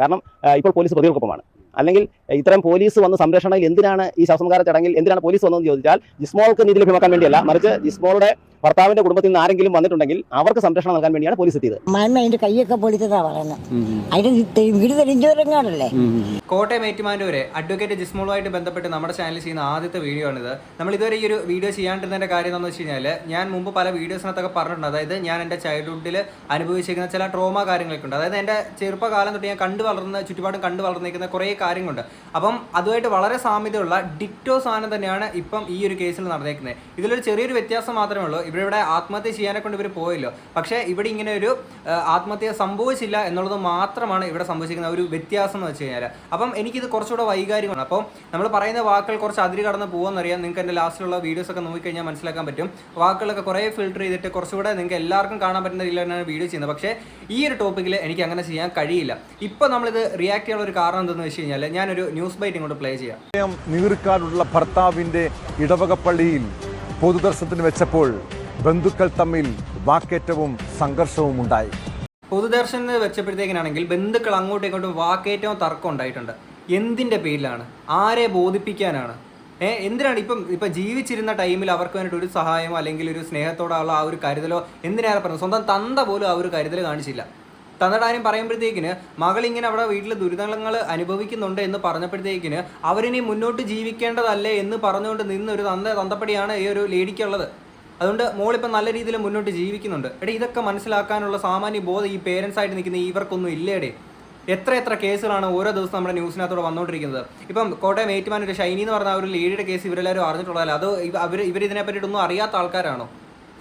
കാരണം ഇപ്പോൾ പോലീസ് പ്രതികൾക്കൊപ്പമാണ് അല്ലെങ്കിൽ ഇത്തരം പോലീസ് വന്ന് സംരക്ഷണയിൽ എന്തിനാണ് ഈ ശവസംസ്കാര ചടങ്ങിൽ എന്തിനാണ് പോലീസ് വന്നതെന്ന് ചോദിച്ചാൽ ജിസ്മോൾക്ക് നീതി ലഭ്യമാക്കാൻ വേണ്ടിയല്ല. മറിച്ച് ജിസ്മോളുടെ ഭർത്താവിന്റെ കുടുംബത്തിൽ നിന്ന് ആരെങ്കിലും വന്നിട്ടുണ്ടെങ്കിൽ അവർക്ക് സംരക്ഷണം നൽകാൻ വേണ്ടിയാണ് പോലീസ് എത്തിയത്. മരുന്ന് അതിന്റെ കൈയൊക്കെ പൊളിച്ചതാ പറയുന്നത്. അതിന്റെ വീട് കോട്ടയം ഏറ്റുമാനൂരെ അഡ്വക്കേറ്റ് ജിസ്മോളുമായിട്ട് ബന്ധപ്പെട്ട് നമ്മുടെ ചാനലിൽ ചെയ്യുന്ന ആദ്യത്തെ വീഡിയോ ആണിത്. നമ്മൾ ഇതുവരെ ഈ ഒരു വീഡിയോ ചെയ്യാണ്ടിരുന്നതിന്റെ കാര്യം എന്താണെന്ന് വെച്ച് കഴിഞ്ഞാൽ ഞാൻ മുമ്പ് പല വീഡിയോസിനകത്തൊക്കെ പറഞ്ഞിട്ടുണ്ട്. അതായത് ഞാൻ എന്റെ ചൈൽഡ്ഹുഡിൽ അനുഭവിച്ചിരിക്കുന്ന ചില ട്രോമ കാര്യങ്ങളൊക്കെ ഉണ്ട്. അതായത് എന്റെ ചെറുപ്പകാലം തൊട്ട് ഞാൻ കണ്ടു വളർന്ന ചുറ്റുപാടും കണ്ടു വളർന്നിരിക്കുന്ന കുറേ കാര്യങ്ങളുണ്ട്. അപ്പം അതുമായിട്ട് വളരെ സാമ്യതയുള്ള ഡിറ്റോ സാധനം തന്നെയാണ് ഇപ്പം ഈ ഒരു കേസിൽ നടന്നേക്കുന്നത് ഇതിലൊരു ചെറിയൊരു വ്യത്യാസം മാത്രമേ ഉള്ളൂ. ഇവിടെ ഇവിടെ ആത്മഹത്യ ചെയ്യാനെ കൊണ്ട് ഇവർ പോയല്ലോ. പക്ഷേ ഇവിടെ ഇങ്ങനെ ഒരു ആത്മഹത്യ സംഭവിച്ചില്ല എന്നുള്ളത് മാത്രമാണ് ഇവിടെ സംഭവിച്ചിരിക്കുന്ന ഒരു വ്യത്യാസം എന്ന് വെച്ച് കഴിഞ്ഞാൽ അപ്പം എനിക്കിത് കുറച്ചുകൂടെ വൈകാരികമാണ്. അപ്പം നമ്മൾ പറയുന്ന വാക്കുകൾ കുറച്ച് അതിരി കടന്ന് പോകുമെന്നറിയാം നിങ്ങൾക്ക് എന്റെ ലാസ്റ്റിലുള്ള വീഡിയോസ് ഒക്കെ നോക്കിക്കഴിഞ്ഞാൽ മനസ്സിലാക്കാൻ പറ്റും. വാക്കുകളൊക്കെ കുറേ ഫിൽട്ടർ ചെയ്തിട്ട് കുറച്ചുകൂടെ നിങ്ങൾക്ക് എല്ലാവർക്കും കാണാൻ പറ്റുന്ന രീതിയിലാണ് വീഡിയോ ചെയ്യുന്നത്. പക്ഷേ ഈ ഒരു ടോപ്പിക്കിൽ എനിക്ക് അങ്ങനെ ചെയ്യാൻ കഴിയില്ല. ഇപ്പോൾ നമ്മളിത് റിയാക്ട് ചെയ്യാനുള്ള ഒരു കാരണം എന്തെന്ന് വെച്ച് ഞാനൊരു ന്യൂസ് ബൈറ്റ് ഇങ്ങോട്ട് പ്ലേ ചെയ്യാം. നീർക്കാടുള്ള ഭർത്താവിന്റെ ഇടവകപ്പള്ളിയിൽ പൊതുദർശനത്തിന് വെച്ചപ്പോൾ ബന്ധുക്കൾ തമ്മിൽ വാക്കേറ്റവും സംഘർഷവും ഉണ്ടായി. പൊതുദർശനത്തിന് വെച്ചപ്പോഴത്തേക്കിനാണെങ്കിൽ ബന്ധുക്കൾ അങ്ങോട്ടും ഇങ്ങോട്ടും വാക്കേറ്റവും തർക്കം ഉണ്ടായിട്ടുണ്ട്. എന്തിന്റെ പേരിലാണ്? ആരെ ബോധിപ്പിക്കാനാണ്? ഏ എന്തിനാണ് ഇപ്പം ഇപ്പം ജീവിച്ചിരുന്ന ടൈമിൽ അവർക്ക് വേണ്ടിയിട്ട് ഒരു സഹായമോ അല്ലെങ്കിൽ ഒരു സ്നേഹത്തോടുള്ള ആ ഒരു കരുതലോ എന്തിനാണ് പറഞ്ഞത് സ്വന്തം തന്ത പോലും ആ ഒരു കരുതൽ കാണിച്ചില്ല. തന്നയുടെ കാര്യം പറയുമ്പോഴത്തേക്കിന് മകൾ ഇങ്ങനെ അവിടെ വീട്ടിൽ ദുരിതങ്ങൾ അനുഭവിക്കുന്നുണ്ട് എന്ന് പറഞ്ഞപ്പോഴത്തേക്കിന് അവരിനി മുന്നോട്ട് ജീവിക്കേണ്ടതല്ലേ എന്ന് പറഞ്ഞുകൊണ്ട് നിന്ന് ഒരു തന്ത തന്തപ്പടിയാണ് ഈ ഒരു ലേഡിക്കുള്ളത്. അതുകൊണ്ട് മോളിപ്പം നല്ല രീതിയിൽ മുന്നോട്ട് ജീവിക്കുന്നുണ്ട്. എടേ ഇതൊക്കെ മനസ്സിലാക്കാനുള്ള സാമാന്യ ബോധം ഈ പേരൻസ് ആയിട്ട് നിൽക്കുന്ന ഇവർക്കൊന്നും ഇല്ലേടേ എത്ര എത്ര കേസുകളാണ് ഓരോ ദിവസം നമ്മുടെ ന്യൂസിനകത്തോടെ വന്നുകൊണ്ടിരിക്കുന്നത് ഇപ്പം കോട്ടയം ഏറ്റുമാൻ ഒരു ഷൈനി എന്ന് പറഞ്ഞ ഒരു ലേഡിയുടെ കേസ് ഇവരെല്ലാവരും അറിഞ്ഞിട്ടുള്ളതല്ല? അത് ഇവർ ഇവർ ഇതിനെ പറ്റിയിട്ടൊന്നും അറിയാത്ത ആൾക്കാരാണോ?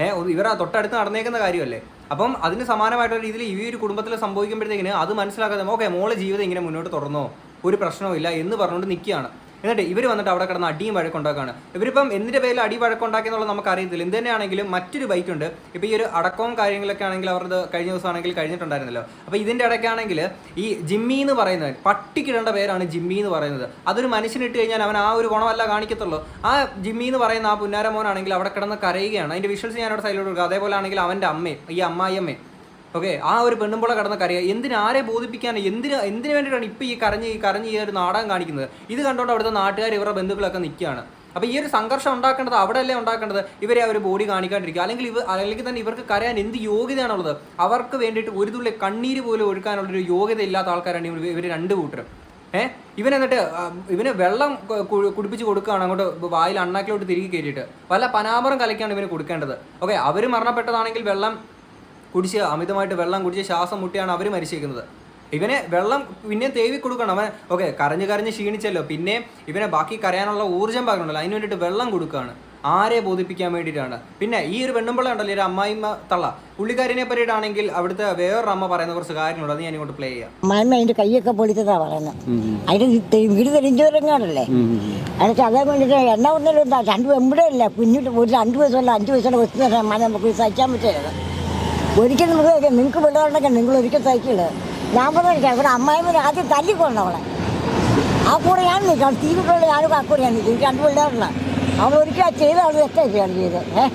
ഏഹ് ഇവർ തൊട്ടടുത്ത് നടന്നേക്കുന്ന കാര്യമല്ലേ? അപ്പം അതിന് സമാനമായിട്ടുള്ള രീതിയിൽ ഈ ഒരു കുടുംബത്തിൽ സംഭവിക്കുമ്പോഴത്തേക്കിന് അത് മനസ്സിലാക്കാതെ ഓക്കെ മോളെ ജീവിതം ഇങ്ങനെ മുന്നോട്ട് തുടർന്നോ? ഒരു പ്രശ്നവും ഇല്ല എന്ന് പറഞ്ഞുകൊണ്ട് നിൽക്കുകയാണ് എന്നിട്ട് ഇവർ വന്നിട്ട് അവിടെ കിടന്ന് അടിയും വഴക്കുണ്ടാക്കുകയാണ് ഇവരിപ്പം എന്തിന്റെ പേരിൽ അടി വഴക്കുണ്ടാക്കിയെന്നുള്ളത് നമുക്ക് അറിയത്തില്ല എന്ത് തന്നെയാണെങ്കിലും മറ്റൊരു ബൈക്ക് ഉണ്ട്. ഇപ്പോൾ ഈ ഒരു അടക്കവും കാര്യങ്ങളൊക്കെ ആണെങ്കിൽ അവരുടെ കഴിഞ്ഞ ദിവസം ആണെങ്കിൽ കഴിഞ്ഞിട്ടുണ്ടായിരുന്നല്ലോ. അപ്പോൾ ഇതിന്റെ ഇടയ്ക്കാണെങ്കിൽ ഈ ജിമ്മി എന്ന് പറയുന്നത് പട്ടിക്കിടേണ്ട പേരാണ് ജിമ്മി എന്ന് പറയുന്നത്. അതൊരു മനുഷ്യനിട്ട് കഴിഞ്ഞാൽ അവൻ ആ ഒരു ഗുണമല്ല കാണിക്കത്തുള്ളൂ. ആ ജിമ്മി എന്ന് പറയുന്ന ആ പുന്നാരമോനാണെങ്കിൽ അവിടെ കിടന്ന് കരയുകയാണ്. അതിന്റെ വിഷ്വൽസ് ഞാൻ അവിടെ സൈഡിലോട്ട് കൊടുക്കുക അതേപോലെ ആണെങ്കിൽ അവന്റെ അമ്മയും ഈ അമ്മായിയമ്മയും. ഓക്കെ ആ ഒരു പെണ്ണുമ്പോളെ കടന്ന കരയുക. എന്തിന് ആരെ ബോധിപ്പിക്കാൻ എന്തിന് എന്തിനു വേണ്ടിയിട്ടാണ് ഇപ്പോൾ ഈ കരഞ്ഞ് ഈ കരഞ്ഞ് ഈ ഒരു നാടകം കാണിക്കുന്നത്? ഇത് കണ്ടുകൊണ്ട് അവിടുത്തെ നാട്ടുകാർ ഇവരുടെ ബന്ധുക്കളൊക്കെ നിൽക്കുകയാണ് അപ്പോൾ ഈ ഒരു സംഘർഷം ഉണ്ടാക്കേണ്ടത് അവിടെയല്ലേ ഉണ്ടാക്കേണ്ടത്? ഇവരെ ആ ഒരു ബോഡി കാണിക്കാണ്ടിരിക്കുക. അല്ലെങ്കിൽ ഇവ അല്ലെങ്കിൽ തന്നെ ഇവർക്ക് കരയാൻ എന്ത് യോഗ്യതയാണുള്ളത്? അവർക്ക് വേണ്ടിയിട്ട് ഒരു തുള്ളി കണ്ണീര് പോലും ഒഴുക്കാനുള്ളൊരു യോഗ്യത ഇല്ലാത്ത ആൾക്കാരാണ് ഇവർ ഇവർ രണ്ട് കൂട്ടരും. ഏഹ് ഇവൻ എന്നിട്ട് ഇവന് വെള്ളം കുടിപ്പിച്ച് കൊടുക്കുകയാണ് അങ്ങോട്ട് വായിൽ അണ്ണാക്കിലോട്ട് തിരികെ കയറ്റിയിട്ട്. പല പനാമറും കലക്കാണ് ഇവന് കൊടുക്കേണ്ടത്. ഓക്കെ അവർ മരണപ്പെട്ടതാണെങ്കിൽ വെള്ളം കുടിച്ച് അമിതമായിട്ട് വെള്ളം കുടിച്ച് ശ്വാസം മുട്ടിയാണ് അവർ മരിച്ചേക്കുന്നത്. ഇവനെ വെള്ളം പിന്നെ തേവി കൊടുക്കണം. അവൻ ഓക്കെ കരഞ്ഞ് കരഞ്ഞ് ക്ഷീണിച്ചല്ലോ. പിന്നെ ഇവനെ ബാക്കി കരയാനുള്ള ഊർജം പകരണമല്ലോ അതിന് വേണ്ടിയിട്ട് വെള്ളം കൊടുക്കുകയാണ് ആരെ ബോധിപ്പിക്കാൻ വേണ്ടിയിട്ടാണ്. പിന്നെ ഈ ഒരു പെണ്ണുമ്പിള്ള ഉണ്ടല്ലോ ഈ ഒരു അമ്മായിമ്മ തള്ള. പുള്ളിക്കാരിനെ പറ്റിയിട്ടാണെങ്കിൽ അവിടുത്തെ വേറൊരു അമ്മ പറയുന്ന കുറച്ച് കാര്യങ്ങളുണ്ട്. അത് ഞാൻ ഇങ്ങോട്ട് പ്ലേ ചെയ്യാം. അതിന്റെ കൈയൊക്കെ പൊളിച്ചതാ പറയുന്നത് അതിന്റെ വീട് തെളിഞ്ഞവരെങ്ങാണല്ലേ എന്നിട്ട് അതേ വേണ്ടിട്ട് എണ്ണ ഒന്നും രണ്ട് എവിടെ ഇല്ല കുഞ്ഞിട്ട് ഒരു രണ്ട് വയസ്സുള്ള അഞ്ച് വയസ്സുള്ള കൊച്ചു നമുക്ക് സഹിക്കാൻ പറ്റില്ല ഒരിക്കലും മൃഗമൊക്കെ നിങ്ങൾക്ക് വിടാറുണ്ടെങ്കിൽ നിങ്ങൾ ഒരിക്കൽ തയ്ക്കില്ല ഞാൻ പറഞ്ഞാൽ ഇവിടെ അമ്മായിമ്മ ആദ്യം തല്ലിക്കൊണ്ട് അവളെ. ആ കൂടെ ഞാൻ നിൽക്കാം. തീരുള്ള ആരും ആ ഞാൻ നിൽക്കും. രണ്ട് പിള്ളേരുള്ള അവൾ ഒരിക്കലും ചെയ്ത അവൾ തെറ്റായിട്ടാണ് ചെയ്തത്. ഏഹ്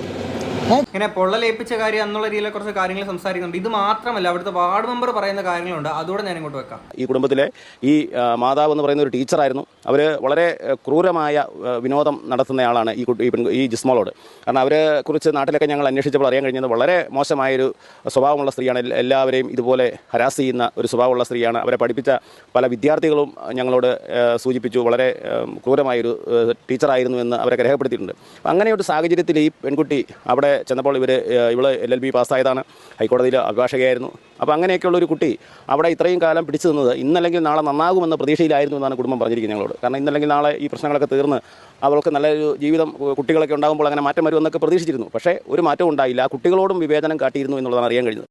ഇങ്ങനെ പൊള്ളലേപ്പിച്ച കാര്യം എന്നുള്ള രീതിയിലെ കുറച്ച് കാര്യങ്ങൾ സംസാരിക്കുന്നുണ്ട്. ഇത് മാത്രമല്ല അവിടുത്തെ വാർഡ് മെമ്പർ പറയുന്ന കാര്യങ്ങളുണ്ട്. അതുകൂടെ ഞാൻ ഇങ്ങോട്ട് വെക്കാം. ഈ കുടുംബത്തിലെ ഈ മാതാവ് എന്ന് പറയുന്ന ഒരു ടീച്ചറായിരുന്നു. അവർ വളരെ ക്രൂരമായ വിനോദം നടത്തുന്നയാളാണ് ഈ കുട്ടി ഈ ജിസ്മോളോട്. കാരണം അവരെ കുറിച്ച് നാട്ടിലൊക്കെ ഞങ്ങൾ അന്വേഷിച്ചപ്പോൾ അറിയാൻ കഴിഞ്ഞത് വളരെ മോശമായൊരു സ്വഭാവമുള്ള സ്ത്രീയാണ്. എല്ലാവരെയും ഇതുപോലെ ഹരാസ് ചെയ്യുന്ന ഒരു സ്വഭാവമുള്ള സ്ത്രീയാണ്. അവരെ പഠിപ്പിച്ച പല വിദ്യാർത്ഥികളും ഞങ്ങളോട് സൂചിപ്പിച്ചു വളരെ ക്രൂരമായൊരു ടീച്ചറായിരുന്നു എന്ന് അവരൊക്കെ രേഖപ്പെടുത്തിയിട്ടുണ്ട് അങ്ങനെയൊരു അങ്ങനെ ഒരു സാഹചര്യത്തിൽ ഈ പെൺകുട്ടി അവിടെ ചെന്നപ്പോൾ ഇവർ ഇവൾ എൽ എൽ ബി പാസ്സായതാണ്. ഹൈക്കോടതിയിൽ അഭിഭാഷകയായിരുന്നു. അപ്പോൾ അങ്ങനെയൊക്കെയുള്ള ഒരു കുട്ടി അവിടെ ഇത്രയും കാലം പിടിച്ചു നിന്നത് ഇന്നല്ലെങ്കിൽ നാളെ നന്നാകുമെന്ന പ്രതീക്ഷയിലായിരുന്നു എന്നാണ് കുടുംബം പറഞ്ഞിരിക്കുന്നത് ഞങ്ങളോട്. കാരണം ഇന്നല്ലെങ്കിൽ നാളെ ഈ പ്രശ്നങ്ങളൊക്കെ തീർന്ന് അവൾക്ക് നല്ലൊരു ജീവിതം കുട്ടികളൊക്കെ ഉണ്ടാകുമ്പോൾ അങ്ങനെ മാറ്റം വരുമെന്നൊക്കെ പ്രതീക്ഷിച്ചിരുന്നു. പക്ഷേ ഒരു മാറ്റം ഉണ്ടായില്ല. കുട്ടികളോടും വിവേചനം കാട്ടിയിരുന്നു എന്നുള്ളതാണ് അറിയാൻ കഴിഞ്ഞത്.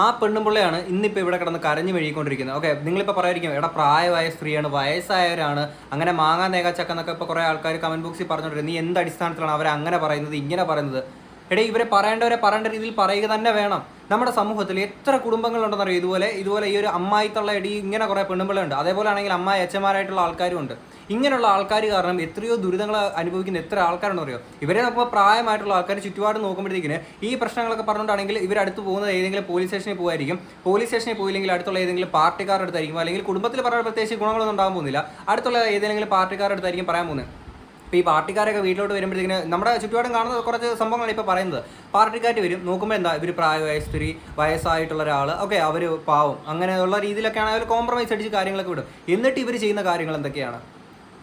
ആ പെണ്ണുമ്പിള്ളയാണ് ഇന്നിപ്പോൾ ഇവിടെ കിടന്ന് കരഞ്ഞു മെഴുകിക്കൊണ്ടിരിക്കുന്നത്. ഓക്കെ നിങ്ങളിപ്പോൾ പറയായിരിക്കും എടാ പ്രായമായ സ്ത്രീയാണ് വയസ്സായവരാണ്. അങ്ങനെ മാങ്ങാ നേകാച്ചക്കെന്നൊക്കെ ഇപ്പോൾ കുറേ ആൾക്കാർ കമന്റ് ബോക്സിൽ പറഞ്ഞിട്ടുണ്ട് നീ എന്ത് അടിസ്ഥാനത്തിലാണ് അവരെ അങ്ങനെ പറയുന്നത് ഇങ്ങനെ പറയുന്നത്? എടേ ഇവരെ പറയേണ്ടവരെ പറയേണ്ട രീതിയിൽ പറയുക തന്നെ വേണം. നമ്മുടെ സമൂഹത്തിൽ എത്ര കുടുംബങ്ങളുണ്ടെന്നറിയോ? ഇതുപോലെ ഇതുപോലെ ഈ ഒരു അമ്മായി തള്ള എടി ഇങ്ങനെ കുറേ പെണ്ണുമ്പിളുണ്ട് അതേപോലെ ആണെങ്കിൽ അമ്മായി അച്ഛന്മാരായിട്ടുള്ള ആൾക്കാരും ഉണ്ട് ഇങ്ങനെയുള്ള ആൾക്കാർ കാരണം എത്രയോ ദുരിതങ്ങൾ അനുഭവിക്കുന്ന എത്ര ആൾക്കാരുണ്ടെന്ന് ഇവരെ നോക്കുമ്പോൾ പ്രായമായിട്ടുള്ള ആൾക്കാർ ചുറ്റുപാട് നോക്കുമ്പോഴത്തേക്കിന് ഈ പ്രശ്നങ്ങളൊക്കെ പറഞ്ഞുകൊണ്ടാണെങ്കിൽ ഇവരടുത്ത് പോകുന്നത് ഏതെങ്കിലും പോലീസ് സ്റ്റേഷനിൽ പോകായിരിക്കും പോലീസ് സ്റ്റേഷനിൽ പോയില്ലെങ്കിൽ അടുത്തുള്ള ഏതെങ്കിലും പാർട്ടിക്കാരുടെ അടുത്തായിരിക്കും. അല്ലെങ്കിൽ കുടുംബത്തിൽ പറയാൻ പ്രത്യേകിച്ച് ഗുണങ്ങളൊന്നും ഉണ്ടാകാൻ പോകുന്നില്ല. അടുത്തുള്ള ഏതെങ്കിലും പാർട്ടിക്കാരുടെ അടുത്തായിരിക്കും പറയാൻ പോകുന്നത്. ഇപ്പോൾ ഈ പാർട്ടിക്കാരൊക്കെ വീട്ടിലോട്ട് വരുമ്പോഴത്തേക്കിന് നമ്മുടെ ചുറ്റുപാടും കാണുന്ന കുറച്ച് സംഭവങ്ങളാണ് ഇപ്പോൾ പറയുന്നത്. പാർട്ടിക്കാർ വരും നോക്കുമ്പോൾ എന്താ ഇവർ പ്രായമായ സ്ത്രീ വയസ്സായിട്ടുള്ള ഒരാൾ ഓക്കെ അവർ പാവം. അങ്ങനെയുള്ള രീതിയിലൊക്കെയാണ് അവർ കോംപ്രമൈസ് അടിച്ച് കാര്യങ്ങളൊക്കെ വിടും. എന്നിട്ട് ഇവർ ചെയ്യുന്ന കാര്യങ്ങൾ എന്തൊക്കെയാണ്?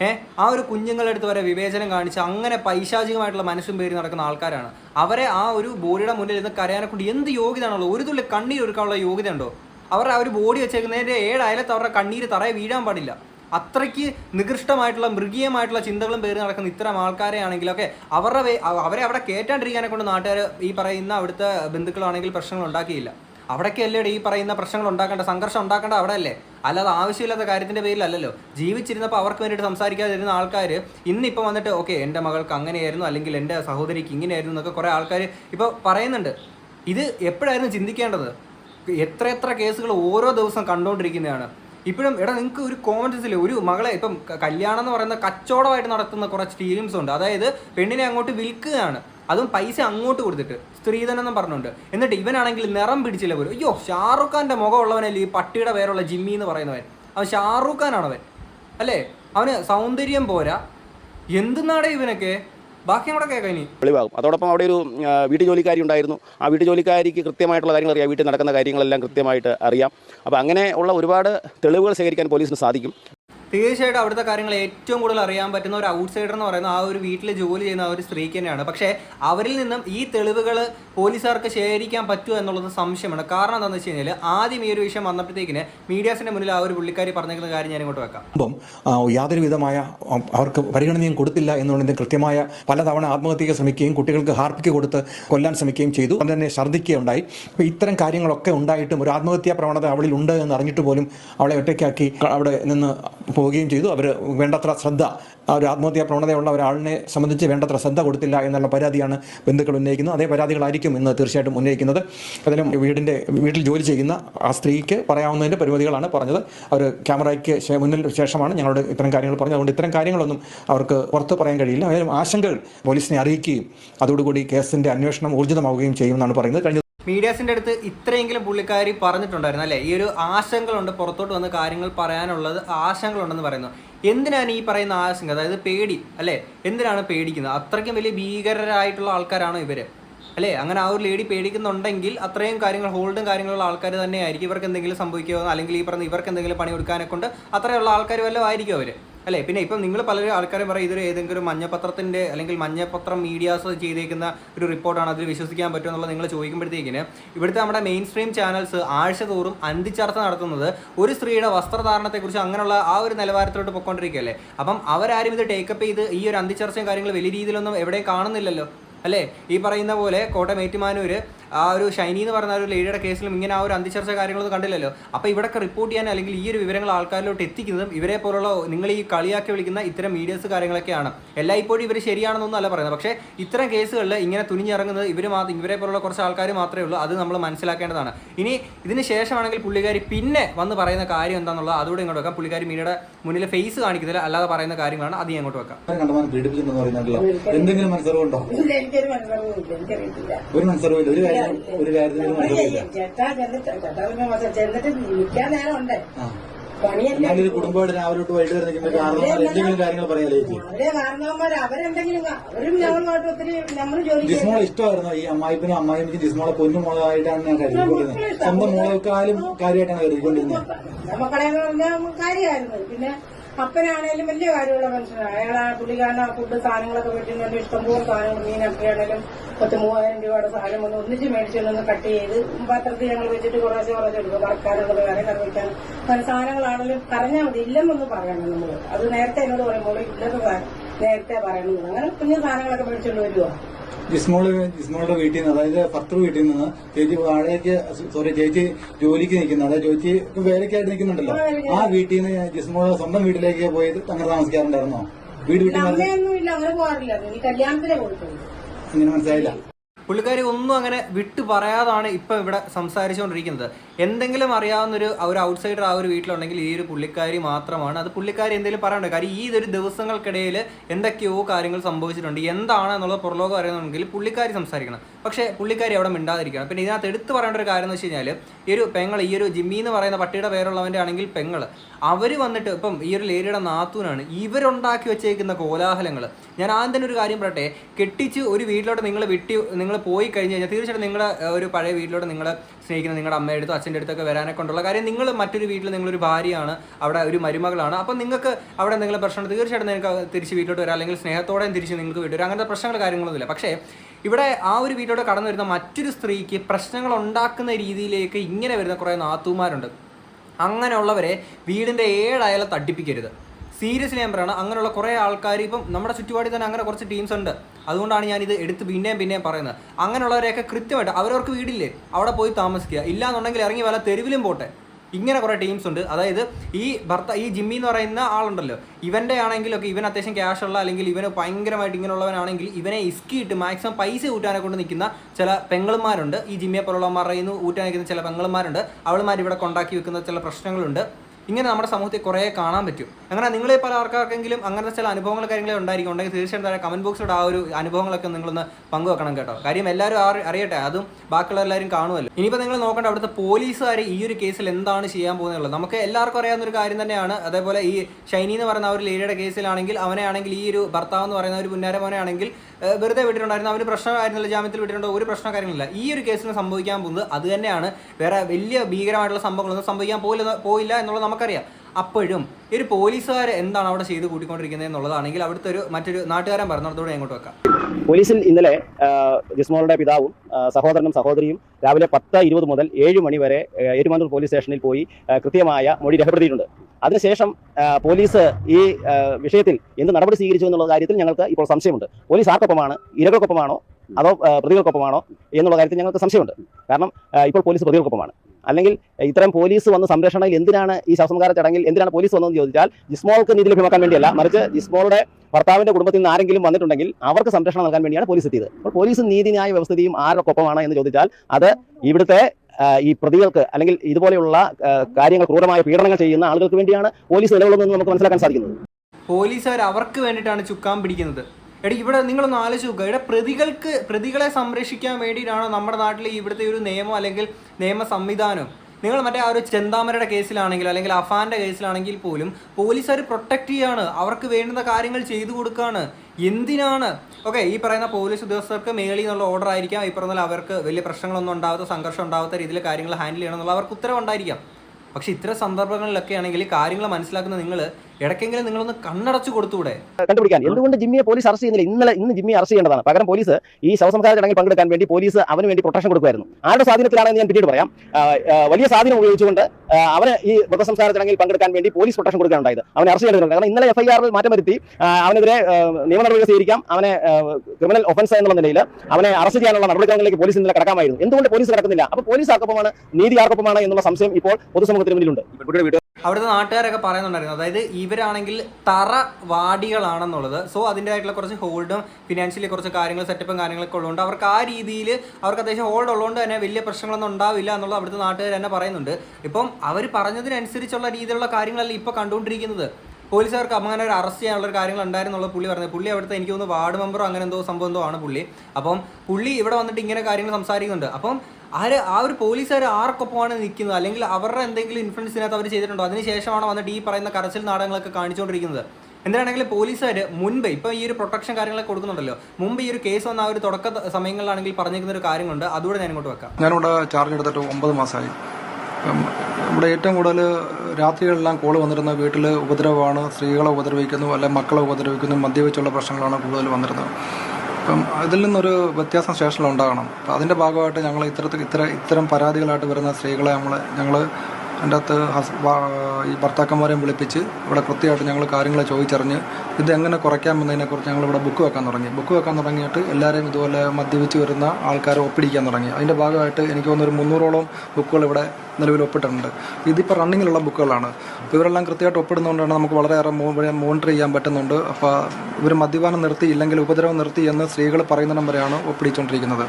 ഏഹ് ആ ഒരു കുഞ്ഞുങ്ങളുടെ അടുത്ത് വരെ വിവേചനം കാണിച്ച് അങ്ങനെ പൈശാചികമായിട്ടുള്ള മനസ്സും പേര് നടക്കുന്ന ആൾക്കാരാണ്. അവരെ ആ ഒരു ബോഡിയുടെ മുന്നിൽ ഇരുന്ന് കരയാനെ കൊണ്ട് എന്ത് യോഗ്യതയാണുള്ളത് ഒരു തുള്ളി കണ്ണീർ ഒരുക്കാനുള്ള യോഗ്യത ഉണ്ടോ അവരുടെ ആ ഒരു ബോഡി വെച്ചേക്കുന്നതിന്റെ ഏഴ് അയലത്ത് അവരുടെ കണ്ണീര് തറയെ വീഴാൻ പാടില്ല. അത്രയ്ക്ക് നികൃഷ്ടമായിട്ടുള്ള മൃഗീയമായിട്ടുള്ള ചിന്തകളും പേര് നടക്കുന്ന ഇത്തരം ആൾക്കാരെ ആണെങ്കിലൊക്കെ അവരുടെ അവരെ അവിടെ കയറ്റാണ്ടിരിക്കാനെ കൊണ്ട് നാട്ടുകാർ ഈ പറയുന്ന അവിടുത്തെ ബന്ധുക്കളാണെങ്കിൽ പ്രശ്നങ്ങൾ ഉണ്ടാക്കിയില്ല. അവിടേക്കല്ലേ ഈ പറയുന്ന പ്രശ്നങ്ങൾ ഉണ്ടാക്കേണ്ട സംഘർഷം ഉണ്ടാക്കേണ്ട അവിടെ അല്ലേ അല്ലാതെ ആവശ്യമില്ലാത്ത കാര്യത്തിന്റെ പേരിലല്ലല്ലോ. ജീവിച്ചിരുന്നപ്പോൾ അവർക്ക് വേണ്ടിയിട്ട് സംസാരിക്കാതിരുന്ന ആൾക്കാർ ഇന്നിപ്പോൾ വന്നിട്ട് ഓക്കെ എന്റെ മകൾക്ക് അങ്ങനെയായിരുന്നു അല്ലെങ്കിൽ എന്റെ സഹോദരിക്ക് ഇങ്ങനെയായിരുന്നു എന്നൊക്കെ കുറേ ആൾക്കാർ ഇപ്പോൾ പറയുന്നുണ്ട്. ഇത് എപ്പോഴായിരുന്നു ചിന്തിക്കേണ്ടത്? എത്ര എത്ര കേസുകൾ ഓരോ ദിവസം കണ്ടുകൊണ്ടിരിക്കുന്നതാണ് ഇപ്പോഴും എടാ നിങ്ങൾക്ക് ഒരു കോമൺ ഒരു മകളെ ഇപ്പം കല്യാണം എന്ന് പറയുന്ന കച്ചവടമായിട്ട് നടത്തുന്ന കുറച്ച് ടീംസ് ഉണ്ട്. അതായത് പെണ്ണിനെ അങ്ങോട്ട് വിൽക്കുകയാണ്. അതും പൈസ അങ്ങോട്ട് കൊടുത്തിട്ട്. സ്ത്രീധനം എന്നും പറഞ്ഞുണ്ട് എന്നിട്ട് ഇവനാണെങ്കിൽ നിറം പിടിച്ചില്ല പോലും. അയ്യോ ഷാറുഖ് ഖാന്റെ മുഖം ഉള്ളവനല്ലേ ഈ പട്ടിയുടെ പേരുള്ള ജിമ്മി എന്ന് പറയുന്നവൻ. അവൻ ഷാറുഖ് ഖാനാണവൻ. അല്ലേ? അവന് സൗന്ദര്യം പോരാ. എന്തുന്നാടേ ഇവനൊക്കെ? ബാക്കി അതോടൊപ്പം അവിടെ ഒരു വീട്ടു ജോലിക്കാരി ഉണ്ടായിരുന്നു. ആ വീട്ടു ജോലിക്കാരിക്ക് കൃത്യമായിട്ടുള്ള കാര്യങ്ങൾ അറിയാം. വീട്ടിൽ നടക്കുന്ന കാര്യങ്ങളെല്ലാം കൃത്യമായിട്ട് അറിയാം. അപ്പോൾ അങ്ങനെ ഉള്ള ഒരുപാട് തെളിവുകൾ ശേഖരിക്കാൻ പോലീസിന് സാധിക്കും. തീർച്ചയായിട്ടും അവിടുത്തെ കാര്യങ്ങൾ ഏറ്റവും കൂടുതൽ അറിയാൻ പറ്റുന്ന ഒരു ഔട്ട്സൈഡർ എന്ന് പറയുന്ന ആ ഒരു വീട്ടിൽ ജോലി ചെയ്യുന്ന ഒരു സ്ത്രീക്ക് തന്നെയാണ്. പക്ഷേ അവരിൽ നിന്നും ഈ തെളിവുകൾ പോലീസുകാർക്ക് ശേഖരിക്കാൻ പറ്റുമോ എന്നുള്ളത് സംശയമാണ്. കാരണം എന്താണെന്ന് വെച്ച് കഴിഞ്ഞാൽ ആദ്യം ഈ ഒരു വിഷയം വന്നപ്പോഴത്തേക്കിന് മീഡിയാസിന്റെ മുന്നിൽ ആ ഒരു പുള്ളിക്കാരി പറഞ്ഞിരിക്കുന്ന കാര്യം ഞാൻ ഇങ്ങോട്ട് വെക്കാം. അപ്പം യാതൊരു വിധമായ അവർക്ക് പരിഗണനയും കൊടുത്തില്ല എന്നുള്ളതിന്റെ കൃത്യമായ പലതവണ ആത്മഹത്യക്ക് ശ്രമിക്കുകയും കുട്ടികൾക്ക് ഹാർപ്പിക്ക് കൊടുത്ത് കൊല്ലാൻ ശ്രമിക്കുകയും ചെയ്തു. അത് തന്നെ ഛർദ്ദിക്കുകയുണ്ടായി. അപ്പോൾ ഇത്തരം കാര്യങ്ങളൊക്കെ ഉണ്ടായിട്ടും ഒരു ആത്മഹത്യാ പ്രവണത അവളിൽ ഉണ്ട് എന്ന് അറിഞ്ഞിട്ട് പോലും അവളെ ഒറ്റയ്ക്കാക്കി അവിടെ നിന്ന് പോവുകയും ചെയ്തു. അവർ വേണ്ടത്ര ശ്രദ്ധ ഒരു ആത്മഹത്യാ പ്രവണതയുള്ള ഒരാളിനെ സംബന്ധിച്ച് വേണ്ടത്ര ശ്രദ്ധ കൊടുത്തില്ല എന്നുള്ള പരാതിയാണ് ബന്ധുക്കൾ ഉന്നയിക്കുന്നത്. അതേ പരാതികളായിരിക്കും ഇന്ന് തീർച്ചയായിട്ടും ഉന്നയിക്കുന്നത്. അതിലും വീടിന്റെ വീട്ടിൽ ജോലി ചെയ്യുന്ന ആ സ്ത്രീക്ക് പറയാവുന്നതിന്റെ പരിമിതികളാണ് പറഞ്ഞത്. അവർ ക്യാമറയ്ക്ക് മുന്നിൽ ശേഷമാണ് ഞങ്ങളോട് ഇത്തരം കാര്യങ്ങൾ പറഞ്ഞത്. അതുകൊണ്ട് ഇത്തരം കാര്യങ്ങളൊന്നും അവർക്ക് പുറത്ത് പറയാൻ കഴിയില്ല. അതിലും ആശങ്കകൾ പോലീസിനെ അറിയിക്കുകയും അതോടുകൂടി കേസിന്റെ അന്വേഷണം ഊർജിതമാവുകയും ചെയ്യുമെന്നാണ് പറയുന്നത്. മീഡിയാസിന്റെ അടുത്ത് ഇത്രയെങ്കിലും പുള്ളിക്കാരി പറഞ്ഞിട്ടുണ്ടായിരുന്നു അല്ലേ? ഈ ഒരു ആശങ്കകളുണ്ട് പുറത്തോട്ട് വന്ന് കാര്യങ്ങൾ പറയാനുള്ളത് ആശങ്കകളുണ്ടെന്ന് പറയുന്നു. എന്തിനാണ് ഈ പറയുന്ന ആശങ്ക? അതായത് പേടി അല്ലേ? എന്തിനാണ് പേടിക്കുന്നത്? അത്രയ്ക്കും വലിയ ഭീകരരായിട്ടുള്ള ആൾക്കാരാണോ ഇവർ? അല്ലേ? അങ്ങനെ ആ ഒരു ലേഡി പേടിക്കുന്നുണ്ടെങ്കിൽ അത്രയും കാര്യങ്ങൾ ഹോൾഡും കാര്യങ്ങളുള്ള ആൾക്കാർ തന്നെയായിരിക്കും ഇവർക്ക് എന്തെങ്കിലും സംഭവിക്കുമോ അല്ലെങ്കിൽ ഈ പറഞ്ഞ ഇവർക്ക് എന്തെങ്കിലും പണി കൊടുക്കാനെ കൊണ്ട് അത്രയുള്ള ആൾക്കാർ വല്ലതും ആയിരിക്കും അവർ അല്ലേ? പിന്നെ ഇപ്പം നിങ്ങൾ പല ആൾക്കാരും പറയും ഇതൊരു ഏതെങ്കിലും മഞ്ഞപത്രത്തിന്റെ അല്ലെങ്കിൽ മഞ്ഞപത്രം മീഡിയാസ് ചെയ്തേക്കുന്ന ഒരു റിപ്പോർട്ടാണ്. അതിൽ വിശ്വസിക്കാൻ പറ്റുമോ എന്നുള്ളത് നിങ്ങൾ ചോദിക്കുമ്പോഴത്തേക്കിന് ഇവിടുത്തെ നമ്മുടെ മെയിൻ സ്ട്രീം ചാനൽസ് ആഴ്ച തോറും അന്തി ചർച്ച നടത്തുന്നത് ഒരു സ്ത്രീയുടെ വസ്ത്രധാരണത്തെക്കുറിച്ച് അങ്ങനെയുള്ള ആ ഒരു നിലവാരത്തിലോട്ട് പൊയ്ക്കൊണ്ടിരിക്കുകയല്ലേ? അപ്പം അവരാരും ഇത് ടേക്കപ്പ് ചെയ്ത് ഈ ഒരു അന്തിച്ചർച്ചയും കാര്യങ്ങൾ വലിയ രീതിയിലൊന്നും എവിടെയും കാണുന്നില്ലല്ലോ. അല്ലേ? ഈ പറയുന്ന പോലെ കോട്ടയം ഏറ്റുമാനൂര് ആ ഒരു ഷൈനി എന്ന് പറഞ്ഞ ഒരു ലേഡിയുടെ കേസിലും ഇങ്ങനെ ആ ഒരു അന്തിച്ചർച്ച കാര്യങ്ങളൊന്നും കണ്ടില്ലല്ലോ. അപ്പോൾ ഇവിടെയൊക്കെ റിപ്പോർട്ട് ചെയ്യാൻ അല്ലെങ്കിൽ ഈ ഒരു വിവരങ്ങൾ ആൾക്കാരിലോട്ട് എത്തിക്കുന്നതും ഇവരെ പോലുള്ള നിങ്ങൾ ഈ കളിയാക്കി വിളിക്കുന്ന ഇത്തരം മീഡിയസ് കാര്യങ്ങളൊക്കെയാണ്. എല്ലായ്പ്പോഴും ഇവർ ശരിയാണെന്നൊന്നും അല്ല പറയുന്നത്. പക്ഷേ ഇത്തരം കേസുകളിൽ ഇങ്ങനെ തുനിഞ്ഞിറങ്ങുന്നത് ഇവർ മാത്രം ഇവരെ പോലുള്ള കുറച്ച് ആൾക്കാർ മാത്രമേ ഉള്ളൂ. അത് നമ്മൾ മനസ്സിലാക്കേണ്ടതാണ്. ഇനി ഇതിന് ശേഷമാണെങ്കിൽ പുള്ളിക്കാരി പിന്നെ വന്ന് പറയുന്ന കാര്യം എന്താണെന്നുള്ളത് അതുകൂടെ ഇങ്ങോട്ട് വെക്കാം. പുള്ളിക്കാരി മീഡിയയുടെ മുന്നിൽ ഫേസ് കാണിക്കുന്നില്ല. അല്ലാതെ പറയുന്ന കാര്യങ്ങളാണ്. അത് അങ്ങോട്ട് വെക്കാം. എന്തെങ്കിലും മനസ്സറിവുണ്ടോ? ഒരു മനസ്സറിവില്ല ഒരു കാര്യം ഒരു കാര്യത്തിലും ഒരു ചേട്ടാ ചെന്നിട്ട് ചെന്നിട്ട് നിൽക്കാൻ ഞാനൊരു കുടുംബമായിട്ട് രാവിലെ തൊട്ട് വൈകിട്ട് വരെ നിൽക്കുമ്പോൾ കാരണം എന്തെങ്കിലും കാര്യങ്ങൾ പറയാലേ അവരെ കാരണവന്മാർ അവരെന്തെങ്കിലും അവരും ഞങ്ങളുമായിട്ട് ഒത്തിരി നമ്മൾ ജോലി ജിസ്മോളെ ഇഷ്ടമായിരുന്നു? ഈ അമ്മായിപ്പിനും അമ്മായിക്കും ജിസ്മോളെ പൊന്നു മോളായിട്ടാണ് ഞാൻ കരുതിക്കൊണ്ടിരുന്നത് സ്വന്തം മോളെക്കാളും കാര്യമായിട്ടാണ് കരുതിക്കൊണ്ടിരുന്നത് പറഞ്ഞ കാര്യമായിരുന്നു. പിന്നെ അപ്പനാണേലും വലിയ കാര്യമുള്ള മനുഷ്യനാണ്. അയാൾ ആ പുള്ളിക്കാരൻ ഫുഡ് സാധനങ്ങളൊക്കെ വെട്ടുന്നുണ്ട് ഇഷ്ടംപോലെ സാധനങ്ങൾ മീനൊക്കെ ആണെങ്കിലും പത്ത് മൂവായിരം രൂപയുടെ സാധനം ഒന്ന് ഒന്നിച്ച് മേടിച്ചൊന്ന് കട്ട് ചെയ്ത് പാത്രത്തിൽ ഞങ്ങൾ വെച്ചിട്ട് കുറേശ്ശെ കുറച്ച് എടുക്കും. വറക്കാനുള്ള കാര്യം കറി വയ്ക്കാൻ അങ്ങനെ പറഞ്ഞാൽ മതി. ഇല്ലെന്നൊന്നും പറയണം നമ്മൾ അത് നേരത്തെ എന്നോട് പറയുമ്പോൾ ഇല്ലെന്ന് നേരത്തെ പറയണമെന്ന് അങ്ങനെ കുഞ്ഞു സാധനങ്ങളൊക്കെ മേടിച്ചുകൊണ്ട് വരുവാ. ജിസ്മോൾ ജിസ്മോളുടെ വീട്ടിൽ നിന്ന് അതായത് ഭർത്തൃ വീട്ടിൽ നിന്ന് ചേച്ചി വാഴയ്ക്ക് സോറി ചേച്ചി ജോലിക്ക് നിൽക്കുന്ന. അതായത് ചേച്ചി വേലക്കായിട്ട് നിൽക്കുന്നുണ്ടല്ലോ. ആ വീട്ടിൽ നിന്ന് ജിസ്മോൾ സ്വന്തം വീട്ടിലേക്ക് പോയി അങ്ങനെ താമസിക്കാറുണ്ടായിരുന്നോ? വീട് വീട്ടിൽ അങ്ങനെ മനസ്സിലായില്ല. പുള്ളിക്കാരി ഒന്നും അങ്ങനെ വിട്ടു പറയാതാണ് ഇപ്പം ഇവിടെ സംസാരിച്ചുകൊണ്ടിരിക്കുന്നത്. എന്തെങ്കിലും അറിയാവുന്നൊരു ഒരു ഔട്ട്സൈഡർ ആ ഒരു വീട്ടിലുണ്ടെങ്കിൽ ഈ ഒരു പുള്ളിക്കാരി മാത്രമാണ്. അത് പുള്ളിക്കാരി എന്തെങ്കിലും പറയണ്ടേ? കാര്യം ഈ ഒരു ദിവസങ്ങൾക്കിടയിൽ എന്തൊക്കെയോ കാര്യങ്ങൾ സംഭവിച്ചിട്ടുണ്ട്. എന്താണ് എന്നുള്ളത് പുറലോകം അറിയുന്നുണ്ടെങ്കിൽ പുള്ളിക്കാരി സംസാരിക്കണം. പക്ഷേ പുള്ളിക്കാരി അവിടെ മിണ്ടാതിരിക്കണം. പിന്നെ ഇതിനകത്ത് എടുത്തു പറയേണ്ട ഒരു കാര്യം എന്ന് വെച്ച് കഴിഞ്ഞാൽ ഈ ഒരു പെങ്ങൾ ഈ ഒരു ജിമ്മി എന്ന് പറയുന്ന പട്ടിയുടെ പേരുള്ളവന്റെ ആണെങ്കിൽ പെങ്ങൾ അവർ വന്നിട്ട് ഇപ്പം ഈ ഒരു ലേഡിയുടെ നാത്തൂനാണ്. ഇവരുണ്ടാക്കി വെച്ചേക്കുന്ന കോലാഹലങ്ങൾ ഞാൻ ആദ്യം തന്നെ ഒരു കാര്യം പറയട്ടെ? കെട്ടിച്ച് ഒരു വീട്ടിലോട്ട് നിങ്ങൾ വിട്ടി നിങ്ങൾ പോയി കഴിഞ്ഞ് കഴിഞ്ഞാൽ തീർച്ചയായിട്ടും നിങ്ങളുടെ ഒരു പഴയ വീട്ടിലോട്ട് നിങ്ങൾ സ്നേഹിക്കുന്ന നിങ്ങളുടെ അമ്മയുടെ അടുത്തോ അച്ഛന്റെ അടുത്തൊക്കെ വരാനൊക്കെ കൊണ്ടുള്ള കാര്യം നിങ്ങൾ മറ്റൊരു വീട്ടിൽ നിങ്ങളൊരു ഭാര്യയാണ് അവിടെ ഒരു മരുമകളാണ്. അപ്പം നിങ്ങൾക്ക് അവിടെ എന്തെങ്കിലും പ്രശ്നം തീർച്ചയായിട്ടും നിങ്ങൾക്ക് തിരിച്ച് വീട്ടിലോട്ട് വരാം. അല്ലെങ്കിൽ സ്നേഹത്തോടെയും തിരിച്ച് നിങ്ങൾക്ക് വീട്ടിൽ വരാം. അങ്ങനത്തെ പ്രശ്നങ്ങൾ കാര്യങ്ങളൊന്നുമില്ല പക്ഷേ ഇവിടെ ആ ഒരു വീട്ടിലോട്ട് കടന്നു വരുന്ന മറ്റൊരു സ്ത്രീക്ക് പ്രശ്നങ്ങൾ ഉണ്ടാക്കുന്ന രീതിയിലേക്ക് ഇങ്ങനെ വരുന്ന കുറേ നാത്തൂമാരുണ്ട് അങ്ങനെയുള്ളവരെ വീടിന്റെ ഏഴയല തട്ടിപ്പിക്കരുത്. സീരിയസ്ലി ഞാൻ പറയണം. അങ്ങനെയുള്ള കുറേ ആൾക്കാർ ഇപ്പം നമ്മുടെ ചുറ്റുപാടിൽ തന്നെ അങ്ങനെ കുറച്ച് ടീംസ് ഉണ്ട്. അതുകൊണ്ടാണ് ഞാനിത് എടുത്ത് പിന്നെയും പിന്നെയും പറയുന്നത്. അങ്ങനെയുള്ളവരെയൊക്കെ കൃത്യമായിട്ട് അവരവർക്ക് വീടില്ലേ? അവിടെ പോയി താമസിക്കുക. ഇല്ലാന്നുണ്ടെങ്കിൽ ഇറങ്ങി വല്ല തെരുവിലും പോട്ടെ. ഇങ്ങനെ കുറേ ടീംസ് ഉണ്ട്. അതായത് ഈ ഭർത്ത ഈ ജിമ്മി എന്ന് പറയുന്ന ആളുണ്ടല്ലോ. ഇവന്റെ ആണെങ്കിലൊക്കെ ഇവൻ അത്യാവശ്യം ക്യാഷ് ഉള്ള അല്ലെങ്കിൽ ഇവന് ഭയങ്കരമായിട്ട് ഇങ്ങനെയുള്ളവനാണെങ്കിൽ ഇവനെ ഇസ്കിയിട്ട് മാക്സിമം പൈസ ഊറ്റാനെ കൊണ്ട് നിൽക്കുന്ന ചില പെങ്ങളുമാരുണ്ട്. ഈ ജിമ്മിയെ പോലുള്ളവന്മാരുടെ ഊറ്റാൻ നിൽക്കുന്ന ചില പെങ്ങളുമാരുണ്ട്. അവളുമാർ ഇവിടെ കൊണ്ടാക്കി വെക്കുന്ന ചില പ്രശ്നങ്ങളുണ്ട്. ഇങ്ങനെ നമ്മുടെ സമൂഹത്തിൽ കുറേ കാണാൻ പറ്റും. അങ്ങനെ നിങ്ങളെ പല ആൾക്കാർക്കെങ്കിലും അങ്ങനത്തെ ചില അനുഭവങ്ങൾ കാര്യങ്ങളെ ഉണ്ടായിരിക്കും. ഉണ്ടെങ്കിൽ തീർച്ചയായിട്ടും താഴെ കമന്റ് ബോക്സിലൂടെ ആ ഒരു അനുഭവങ്ങളൊക്കെ നിങ്ങളൊന്ന് പങ്കുവെക്കണം കേട്ടോ. കാര്യം എല്ലാവരും അറി- അറിയട്ടെ അതും ബാക്കിയുള്ള എല്ലാവരും കാണുമല്ലോ. ഇനിയിപ്പോൾ നിങ്ങൾ നോക്കേണ്ട അവിടുത്തെ പോലീസുകാർ ഈ ഒരു കേസിൽ എന്താണ് ചെയ്യാൻ പോകുന്നത് നമുക്ക് എല്ലാവർക്കും അറിയാവുന്ന ഒരു കാര്യം തന്നെയാണ്. അതേപോലെ ഈ ഷൈനി എന്ന് പറയുന്ന ഒരു ലേഡിയുടെ കേസിലാണെങ്കിൽ അവനെ ആണെങ്കിൽ ഈ ഒരു ഭർത്താവ് എന്ന് പറയുന്ന ഒരു പുന്നാരമോനെ ആണെങ്കിൽ വെറുതെ വിട്ടിട്ടുണ്ടായിരുന്നു. അവന് പ്രശ്നമായിരുന്നില്ല ജാമ്യത്തിൽ വിട്ടിട്ടുണ്ടോ ഒരു പ്രശ്ന കാര്യങ്ങളില്ല. ഈ ഒരു കേസിന് സംഭവിക്കാൻ പോകുന്നത് അത് തന്നെയാണ്. വേറെ വലിയ ഭീകരമായിട്ടുള്ള സംഭവങ്ങളൊന്നും സംഭവിക്കാൻ പോയില്ല പോയില്ല എന്നുള്ളത് നമുക്കറിയാം. അപ്പോഴും ഒരു പോലീസുകാർ എന്താണ് അവിടെ ചെയ്ത് കൂട്ടിക്കൊണ്ടിരിക്കുന്നത് എന്നുള്ളതാണെങ്കിൽ അവിടുത്തെ ഒരു മറ്റൊരു നാട്ടുകാരൻ പറഞ്ഞിടത്തോടെ അങ്ങോട്ട് വെക്കാം. പോലീസിൽ ഇന്നലെ ജിസ്മോളുടെ പിതാവും സഹോദരനും സഹോദരിയും രാവിലെ പത്ത് ഇരുപത് മുതൽ ഏഴ് മണി വരെ ഏറ്റുമാനൂർ പോലീസ് സ്റ്റേഷനിൽ പോയി കൃത്യമായ മൊഴി രേഖപ്പെടുത്തിയിട്ടുണ്ട്. അതിനുശേഷം പോലീസ് ഈ വിഷയത്തിൽ എന്ത് നടപടി സ്വീകരിച്ചു എന്നുള്ള കാര്യത്തിൽ ഞങ്ങൾക്ക് ഇപ്പോൾ സംശയമുണ്ട്. പോലീസ് ആർക്കൊപ്പമാണ്? ഇരകൾക്കൊപ്പമാണോ? അതോ പ്രതികൾക്കൊപ്പമാണോ? എന്നുള്ള കാര്യത്തിൽ ഞങ്ങൾക്ക് സംശയമുണ്ട്. കാരണം ഇപ്പോൾ പോലീസ് പ്രതികൾക്കൊപ്പമാണ്. അല്ലെങ്കിൽ ഇത്തരം പോലീസ് വന്ന് സംരക്ഷണയിൽ എന്തിനാണ് ഈ ശവസംസ്കാര ചടങ്ങിൽ എന്തിനാണ് പോലീസ് വന്നതെന്ന് ചോദിച്ചാൽ ജിസ്മോൾക്ക് നീതി ലഭ്യമാക്കാൻ വേണ്ടിയല്ല. മറിച്ച് ജിസ്മോളുടെ ഭർത്താവിന്റെ കുടുംബത്തിൽ നിന്ന് ആരെങ്കിലും വന്നിട്ടുണ്ടെങ്കിൽ അവർക്ക് സംരക്ഷണം നൽകാൻ വേണ്ടിയാണ് പോലീസ് എത്തിയത്. അപ്പോൾ പോലീസ് നീതിന്യായ വ്യവസ്ഥയും ആരൊക്കൊപ്പമാണ് എന്ന് ചോദിച്ചാൽ അത് ഇവിടുത്തെ ഈ പ്രതികൾക്ക് അല്ലെങ്കിൽ ഇതുപോലെയുള്ള കാര്യങ്ങൾ ക്രൂരമായ പീഡനങ്ങൾ ചെയ്യുന്ന ആളുകൾക്ക് വേണ്ടിയാണ് പോലീസ് നിലകൊള്ളുന്നതെന്ന് നമുക്ക് മനസ്സിലാക്കാൻ സാധിക്കുന്നത്. പോലീസുകാർ അവർക്ക് വേണ്ടിയിട്ടാണ് ചുക്കാൻ പിടിക്കുന്നത്. എടി ഇവിടെ നിങ്ങളൊന്ന് ആലോചിച്ച് നോക്കുക ഇവിടെ പ്രതികൾക്ക് പ്രതികളെ സംരക്ഷിക്കാൻ വേണ്ടിയിട്ടാണോ നമ്മുടെ നാട്ടിൽ ഇവിടുത്തെ ഒരു നിയമം അല്ലെങ്കിൽ നിയമ സംവിധാനം? നിങ്ങൾ മറ്റേ ആ ഒരു ചെന്താമരയുടെ കേസിലാണെങ്കിലും അല്ലെങ്കിൽ അഫാന്റെ കേസിലാണെങ്കിൽ പോലും പോലീസ് പോലീസുകാർ പ്രൊട്ടക്ട് ചെയ്യാണ്. അവർക്ക് വേണ്ടുന്ന കാര്യങ്ങൾ ചെയ്തു കൊടുക്കുകയാണ് എന്തിനാണ്? ഓക്കെ ഈ പറയുന്ന പോലീസ് ഉദ്യോഗസ്ഥർക്ക് മേളിൽ നിന്നുള്ള ഓർഡർ ആയിരിക്കാം. ഈ പറഞ്ഞാൽ അവർക്ക് വലിയ പ്രശ്നങ്ങളൊന്നും ഉണ്ടാവാത്ത സംഘർഷം ഉണ്ടാവാത്ത രീതിയിൽ കാര്യങ്ങൾ ഹാൻഡിൽ ചെയ്യണം എന്നുള്ള അവർക്ക് ഉത്തരവുണ്ടായിരിക്കാം. പക്ഷേ ഇത്തരം സന്ദർഭങ്ങളിലൊക്കെ ആണെങ്കിൽ കാര്യങ്ങൾ മനസ്സിലാക്കുന്ന നിങ്ങൾ ഇടയ്ക്കെങ്കിലും നിങ്ങളൊന്ന് കണ്ണടച്ചു കൊടുത്തൂടെ? കണ്ടുപിടിക്കാൻ. എന്തുകൊണ്ട് ജിമ്മിയെ പോലീസ് അറസ്റ്റ് ചെയ്യുന്നില്ല? ഇന്നലെ ഇന്ന് ജിമ്മിയെ അറസ്റ്റ് ചെയ്യേണ്ടതാണ്. പകരം പോലീസ് ഈ ശവസംസ്കാര ചടങ്ങിൽ പങ്കെടുക്കാൻ വേണ്ടി പോലീസ് അവന് വേണ്ടി പ്രൊട്ടക്ഷൻ കൊടുക്കുമായിരുന്നു. ആരുടെ സ്വാധീനത്തിലാണെന്ന് ഞാൻ പിന്നീട് പറയാം. വലിയ സ്വാധീനം ഉപയോഗിച്ചുകൊണ്ട് അവന് ഈ മൃതസംസ്കാര ചടങ്ങിൽ പങ്കെടുക്കാൻ വേണ്ടി പോലീസ് പ്രൊട്ടക്ഷൻ കൊടുക്കാനുണ്ടായത് അവനെ അറസ്റ്റ് ചെയ്യേണ്ടതുണ്ട്. കാരണം ഇന്നലെ എഫ്ഐആറിൽ മാറ്റം വരുത്തി അവനെതിരെ നിയമ നടപടികൾ സ്വീകരിക്കാം. അവനെ ക്രിമിനൽ ഒഫൻസ് എന്നുള്ള നിലയിൽ അവനെ അറസ്റ്റ് ചെയ്യാനുള്ള നടപടിക്രമങ്ങളിലേക്ക് പോലീസ് ഇന്നലെ കടക്കാമായിരുന്നു. എന്തുകൊണ്ട് പോലീസ് കടക്കുന്നില്ല? അപ്പോൾ പോലീസ് ആർക്കൊപ്പമാണ് നീതി ആർക്കൊപ്പമാണ് എന്നുള്ള സംശയം ഇപ്പോൾ പൊതുസമൂഹത്തിന് മുന്നിലുണ്ട്. അവിടുത്തെ നാട്ടുകാരൊക്കെ പറയുന്നുണ്ടായിരുന്നു. അതായത് ഇവരാണെങ്കിൽ തറ വാടികളാണെന്നുള്ളത്. സോ അതിന്റെതായിട്ടുള്ള കുറച്ച് ഹോൾഡും ഫിനാൻഷ്യലി കുറച്ച് കാര്യങ്ങൾ സെറ്റപ്പും കാര്യങ്ങളൊക്കെ ഉള്ളതുകൊണ്ട് അവർക്ക് ആ രീതിയിൽ അവർക്ക് അത്യാവശ്യം ഹോൾഡ് ഉള്ളതുകൊണ്ട് തന്നെ വലിയ പ്രശ്നങ്ങളൊന്നും ഉണ്ടാവില്ല എന്നുള്ളത് അവിടുത്തെ നാട്ടുകാർ തന്നെ പറയുന്നുണ്ട്. ഇപ്പം അവർ പറഞ്ഞതിനനുസരിച്ചുള്ള രീതിയിലുള്ള കാര്യങ്ങളല്ല ഇപ്പോൾ കണ്ടുകൊണ്ടിരിക്കുന്നത്? പോലീസുകാർക്ക് അങ്ങനെ ഒരു അറസ്റ്റ് ചെയ്യാനുള്ള കാര്യങ്ങൾ ഉണ്ടായിരുന്നുള്ള പുള്ളി പറഞ്ഞത്. പുള്ളി അവിടുത്തെ എനിക്ക് തോന്നുന്നു വാർഡ് മെമ്പറോ അങ്ങനെ എന്തോ സംഭവം എന്തോ ആണ് പുള്ളി. അപ്പം പുള്ളി ഇവിടെ വന്നിട്ട് ഇങ്ങനെ കാര്യങ്ങൾ സംസാരിക്കുന്നുണ്ട്. അപ്പം ആര് ആ ഒരു പോലീസുകാർ ആർക്കൊപ്പമാണ് നിൽക്കുന്നത്? അല്ലെങ്കിൽ അവരുടെ എന്തെങ്കിലും ഇൻഫ്ലുവൻസിനകത്ത് അവർ ചെയ്തിട്ടുണ്ടോ? അതിനുശേഷമാണ് വന്നിട്ട് ഈ പറയുന്ന കരച്ചിൽ നാടകങ്ങളൊക്കെ കാണിച്ചുകൊണ്ടിരിക്കുന്നത്? എന്താണെങ്കിൽ പോലീസുകാർ മുൻപ് ഇപ്പോൾ ഈ ഒരു പ്രൊട്ടക്ഷൻ കാര്യങ്ങളൊക്കെ കൊടുക്കുന്നുണ്ടല്ലോ. മുമ്പ് ഈ ഒരു കേസ് വന്ന ആ ഒരു തുടക്ക സമയങ്ങളിലാണെങ്കിൽ പറഞ്ഞിരിക്കുന്ന ഒരു കാര്യമുണ്ട്. അതുകൂടെ ഞാൻ ഇങ്ങോട്ട് വെക്കാം. ഞാനിവിടെ ചാർജ് എടുത്തിട്ട് ഒമ്പത് മാസമായി. ഇവിടെ ഏറ്റവും കൂടുതൽ രാത്രികളെല്ലാം കോൾ വന്നിരുന്ന വീട്ടിൽ ഉപദ്രവമാണ് സ്ത്രീകളെ ഉപദ്രവിക്കുന്നു അല്ലെങ്കിൽ മക്കളെ ഉപദ്രവിക്കുന്നു മദ്യവെച്ചുള്ള പ്രശ്നങ്ങളാണ് കൂടുതൽ വന്നിരുന്നത്. അപ്പം അതിൽ നിന്നൊരു വ്യത്യാസം സ്റ്റേഷനിൽ ഉണ്ടാകണം അപ്പം അതിന്റെ ഭാഗമായിട്ട് ഞങ്ങൾ ഇത്തരത്തിൽ ഇത്തരം ഇത്തരം പരാതികളായിട്ട് വരുന്ന സ്ത്രീകളെ നമ്മൾ ഞങ്ങൾ അതിന്റെ അകത്ത് ഹസ് ഈ ഭർത്താക്കന്മാരെയും വിളിപ്പിച്ച് ഇവിടെ കൃത്യമായിട്ട് ഞങ്ങൾ കാര്യങ്ങൾ ചോദിച്ചറിഞ്ഞ് ഇത് എങ്ങനെ കുറയ്ക്കാമെന്നതിനെക്കുറിച്ച് ഞങ്ങൾ ഇവിടെ ബുക്ക് വെക്കാൻ തുടങ്ങി. ബുക്ക് വെക്കാൻ തുടങ്ങിയിട്ട് എല്ലാവരെയും ഇതുപോലെ മദ്യപിച്ച് വരുന്ന ആൾക്കാരെ ഒപ്പിടിക്കാൻ തുടങ്ങി. അതിന്റെ ഭാഗമായിട്ട് എനിക്ക് തോന്നുന്നൊരു മുന്നൂറോളം ബുക്കുകൾ ഇവിടെ നിലവിൽ ഒപ്പിട്ടിട്ടുണ്ട്. ഇതിപ്പോൾ റണ്ണിങ്ങിലുള്ള ബുക്കുകളാണ്. അപ്പോൾ ഇവരെല്ലാം കൃത്യമായിട്ട് ഒപ്പിടുന്നതുകൊണ്ടാണ് നമുക്ക് വളരെയേറെ മോണിറ്റർ ചെയ്യാൻ പറ്റുന്നുണ്ട്. അപ്പോൾ ഇവർ മദ്യപാനം നിർത്തി ഇല്ലെങ്കിൽ ഉപദ്രവം നിർത്തി എന്ന് സ്ത്രീകൾ പറയുന്നിടം വരെയാണ് ഒപ്പിടിച്ചുകൊണ്ടിരിക്കുന്നത്.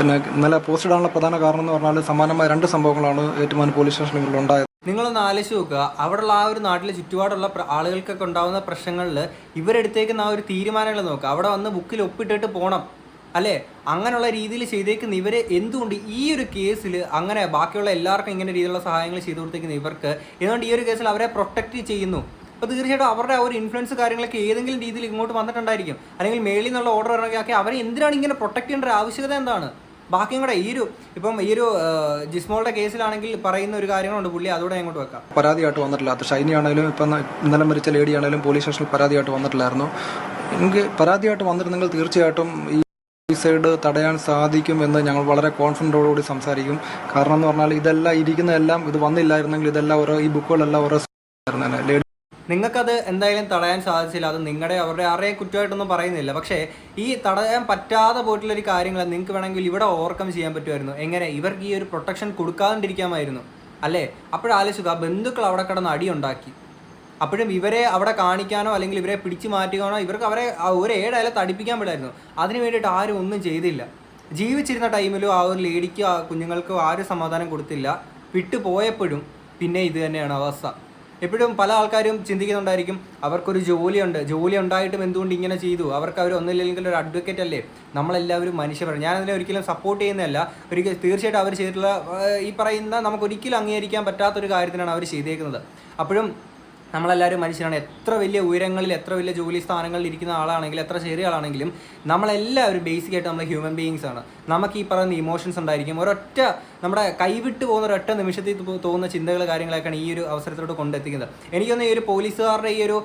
പിന്നെ ഇന്നലെ പോസ്റ്റ് ഇടാനുള്ള പ്രധാന കാരണം എന്ന് പറഞ്ഞാൽ സമാനമായ രണ്ട് സംഭവങ്ങളാണ് ഏറ്റുമാനൂർ പോലീസ് സ്റ്റേഷനുകളിൽ ഉണ്ടായത്. നിങ്ങളൊന്ന് ആലോചിച്ച് നോക്കുക. അവിടെയുള്ള ആ ഒരു നാട്ടിലെ ചുറ്റുപാടുള്ള ആളുകൾക്കൊക്കെ ഉണ്ടാകുന്ന പ്രശ്നങ്ങളിൽ ഇവരെടുത്തേക്കുന്ന ആ ഒരു തീരുമാനങ്ങൾ നോക്കുക അവിടെ വന്ന് ബുക്കിൽ ഒപ്പിട്ടിട്ട് പോകണം അല്ലേ? അങ്ങനെയുള്ള രീതിയിൽ ചെയ്തേക്കുന്ന ഇവരെ എന്തുകൊണ്ട് ഈ ഒരു കേസിൽ അങ്ങനെ ബാക്കിയുള്ള എല്ലാവർക്കും ഇങ്ങനെ രീതിയിലുള്ള സഹായങ്ങൾ ചെയ്തു കൊടുത്തേക്കുന്ന ഇവർക്ക് എന്തുകൊണ്ട് ഈ ഒരു കേസിൽ അവരെ പ്രൊട്ടക്റ്റ് ചെയ്യുന്നു? അപ്പോൾ തീർച്ചയായിട്ടും അവരുടെ ആ ഒരു ഇൻഫ്ലുവൻസ് കാര്യങ്ങളൊക്കെ ഏതെങ്കിലും രീതിയിൽ ഇങ്ങോട്ട് വന്നിട്ടുണ്ടായിരിക്കും. അല്ലെങ്കിൽ മേളിൽ നിന്നുള്ള ഓർഡർ ഇറങ്ങിയാക്കി അവരെ എന്തിനാണ് ഇങ്ങനെ പ്രൊട്ടക്ട് ചെയ്യേണ്ട ആവശ്യകത എന്താണ്? ബാക്കിയും കൂടെ ഈ ഒരു ഇപ്പം ഈ ഒരു ജിസ്മോളുടെ കേസിലാണെങ്കിൽ പറയുന്ന ഒരു കാര്യങ്ങളുണ്ട് പുള്ളി അതോടെ അങ്ങോട്ട് വെക്കാം. പരാതിയായിട്ട് വന്നിട്ടില്ല. അത് ഷൈനി ആണെങ്കിലും ഇപ്പം ഇന്നലെ മരിച്ച ലേഡി ആണെങ്കിലും പോലീസ് സ്റ്റേഷനിൽ പരാതിയായിട്ട് വന്നിട്ടില്ലായിരുന്നു. എനിക്ക് പരാതിയായിട്ട് വന്നിരുന്നെങ്കിൽ തീർച്ചയായിട്ടും ഈ സൈഡ് തടയാൻ സാധിക്കും എന്ന് ഞങ്ങൾ വളരെ കോൺഫിഡന്റോടുകൂടി സംസാരിക്കും. കാരണം എന്ന് പറഞ്ഞാൽ ഇതെല്ലാം ഇരിക്കുന്നതെല്ലാം ഇത് വന്നില്ലായിരുന്നെങ്കിൽ ഇതെല്ലാം ഓരോ ഈ ബുക്കുകളെല്ലാം ഓരോ ലേഡി നിങ്ങൾക്കത് എന്തായാലും തടയാൻ സാധിച്ചില്ല. അത് നിങ്ങളുടെ അവരുടെ ആരെയും കുറ്റമായിട്ടൊന്നും പറയുന്നില്ല. പക്ഷേ ഈ തടയാൻ പറ്റാതെ പോയിട്ടുള്ള ഒരു കാര്യങ്ങൾ നിങ്ങൾക്ക് വേണമെങ്കിൽ ഇവിടെ ഓവർകം ചെയ്യാൻ പറ്റുമായിരുന്നു. എങ്ങനെ? ഇവർക്ക് ഈ ഒരു പ്രൊട്ടക്ഷൻ കൊടുക്കാതിരിക്കാമായിരുന്നു. അല്ലേ? അപ്പോഴാലോചിക്കുക. ബന്ധുക്കൾ അവിടെ കിടന്ന് അടിയുണ്ടാക്കി അപ്പോഴും ഇവരെ അവിടെ കാണിക്കാനോ അല്ലെങ്കിൽ ഇവരെ പിടിച്ചു മാറ്റുകയാണോ ഇവർക്ക് അവരെ ഒരു ഏടായാലും തടിപ്പിക്കാൻ വിടായിരുന്നു. അതിന് വേണ്ടിയിട്ട് ആരും ഒന്നും ചെയ്തില്ല. ജീവിച്ചിരുന്ന ടൈമിലും ആ ഒരു ലേഡിക്കോ ആ കുഞ്ഞുങ്ങൾക്കോ ആരും സമാധാനം കൊടുത്തില്ല. വിട്ടുപോയപ്പോഴും പിന്നെ ഇത് തന്നെയാണ് അവസ്ഥ. എപ്പോഴും പല ആൾക്കാരും ചിന്തിക്കുന്നുണ്ടായിരിക്കും അവർക്കൊരു ജോലിയുണ്ട്. ജോലി ഉണ്ടായിട്ടും എന്തുകൊണ്ട് ഇങ്ങനെ ചെയ്തു? അവർക്ക് അവർ ഒന്നില്ലെങ്കിൽ ഒരു അഡ്വക്കേറ്റ് അല്ലേ? നമ്മളെല്ലാവരും മനുഷ്യരാണ് ഞാൻ അതിനെ ഒരിക്കലും സപ്പോർട്ട് ചെയ്യുന്നതല്ല. ഒരിക്കലും തീർച്ചയായിട്ടും അവർ ചെയ്തിട്ടുള്ള ഈ പറയുന്ന നമുക്ക് ഒരിക്കലും അംഗീകരിക്കാൻ പറ്റാത്തൊരു കാര്യത്തിനാണ് അവർ ചെയ്തേക്കുന്നത്. അപ്പോഴും നമ്മളെല്ലാവരും മനുഷ്യരാണ്. എത്ര വലിയ ഉയരങ്ങളിൽ എത്ര വലിയ ജോലി സ്ഥാനങ്ങളിൽ ഇരിക്കുന്ന ആളാണെങ്കിലും എത്ര ചെറിയ ആളാണെങ്കിലും നമ്മളെല്ലാവരും ബേസിക് ആയിട്ട് നമ്മൾ ഹ്യൂമൻ ബീയിങ്സ് ആണ്. നമുക്ക് ഈ പറയുന്ന ഇമോഷൻസ് ഉണ്ടായിരിക്കും. ഒരൊറ്റ നമ്മുടെ കൈവിട്ട് പോകുന്ന ഒരൊറ്റ നിമിഷത്തിൽ തോന്നുന്ന ചിന്തകൾ കാര്യങ്ങളൊക്കെയാണ് ഈ ഒരു അവസരത്തിലോട്ട് കൊണ്ടെത്തിക്കുന്നത്. എനിക്കൊന്ന് ഈ ഒരു പോലീസുകാരുടെ ഈ ഒരു